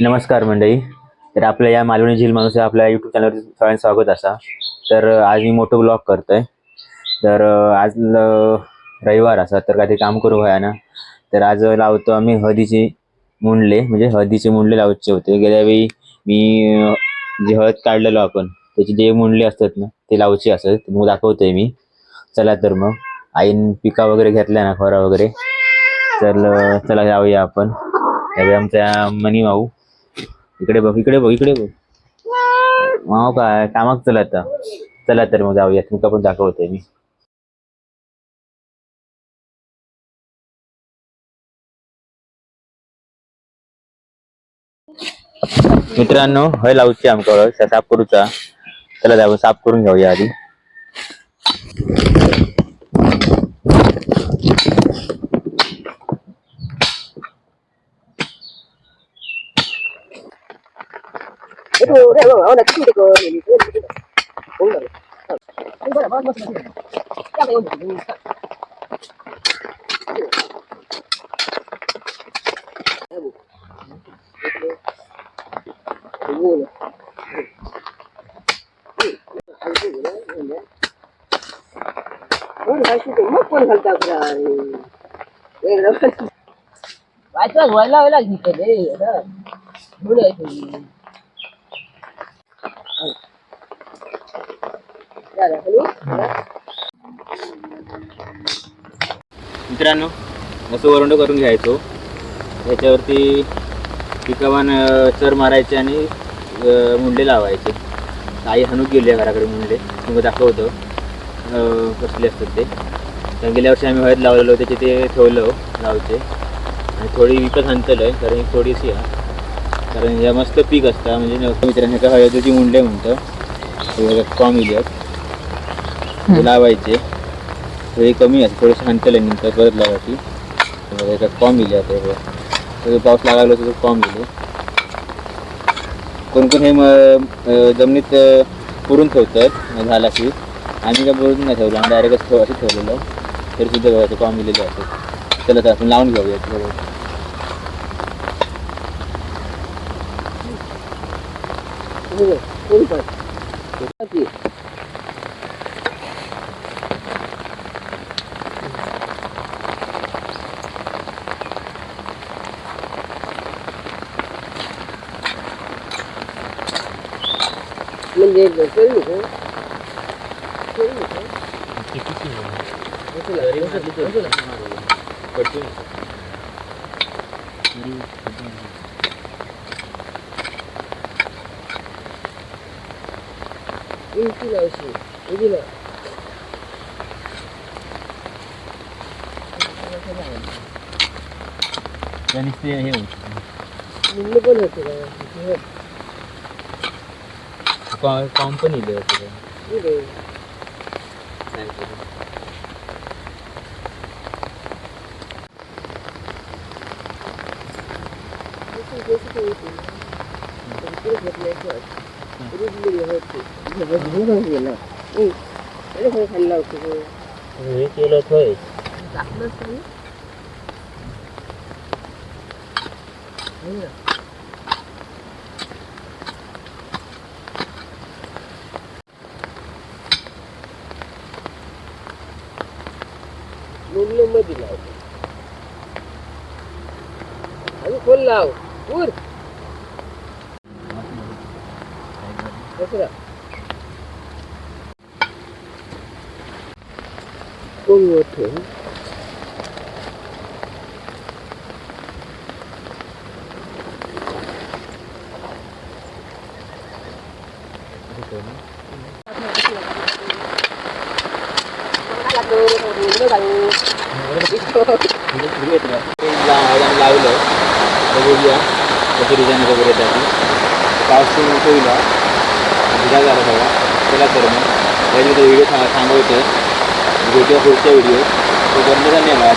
नमस्कार मंडळी. तर आपल्या या मालवणी झील माणूस आपल्या यूट्यूब चॅनलवर सगळ्यांचं स्वागत असा. तर आज मी मोठं ब्लॉग करतोय. तर आज रविवार असा तर काहीतरी काम करू व्हाया ना. तर आज लावतो आम्ही हळदीचे मुंडले म्हणजे हळदीचे मुंडले लावायचे होते. गेल्या वेळी मी जे हळद काढलेलो आपण त्याचे जे मुंडले असतात ना ते लावायचे असतात मग दाखवतोय मी. चला तर मग. आईन पिका वगैरे घेतल्या ना खोरा वगैरे. तर चला जाऊया आपण. त्यावेळी आमच्या मनी भाऊ. इकडे बघ इकडे बघ इकडे बघ. माव काय कामाक चला आता. चला तर मग जाऊया. तुमका पण दाखवते मी. मित्रांनो हय लावची आमका साफ करूचा. चला जाऊ साफ करून घेऊया आधी. वाचवाच व्हायला व्हायला घेते रे आता. मित्रांनो असं वरंड करून घ्यायचो. त्याच्यावरती पिकावान चर मारायचे आणि मुंडे लावायचे. आई हनुक गेली आहे घराकडे मुंडे. तुम्ही दाखवतो. कसले असतात ते. तर गेल्या वर्षी आम्ही हळद लावलेलो त्याचे ते ठेवलं हो, लावचे. आणि थोडी विकत हंतलं आहे कारण थोडीशी आहे. कारण या मस्त पीक असतं म्हणजे मित्रांनी का ह्याका हळदीची मुंडे म्हणतं. कॉम कॉमिलियत ते लावायचे थोडी कमी आहे थोडीशी हांतले नंतर परत लावायची. याच्यात कॉम येईल आता हे पाऊस लागायला तर कॉम येईल कोण कोण हे जमिनीत पुरून ठेवतात झाला की आम्ही काय पुरून नाही ठेवलं आम्ही डायरेक्टच ठेव असं ठेवलेलं. तरी सुद्धा बघायचं कॉम येलेले असतात. चला तर आपण लावून घेऊया कोण पण. किती? म्हणजे कळलं का? कळलं का? बसला, बसला. उंची लावशी उभी लाव. त्याने ते हे होतं निम्न पण होते का ಕಾಂಪನಿ ಇದೆ ಹೋಗ್ತದೆ ઠંડા હોય Yeah. முள்ளுமதி அது கொல்லாவு ஊர் கொங்குவட்டு Thank you. रुजलेली लावलं बघूया कशी डिझाईन वगैरे त्याची पाऊस होईल भिजा झाला सगळा चला तर मग व्हिडिओ थांबवतो भेटूया पुढच्या व्हिडिओ तोपर्यंत धन्यवाद.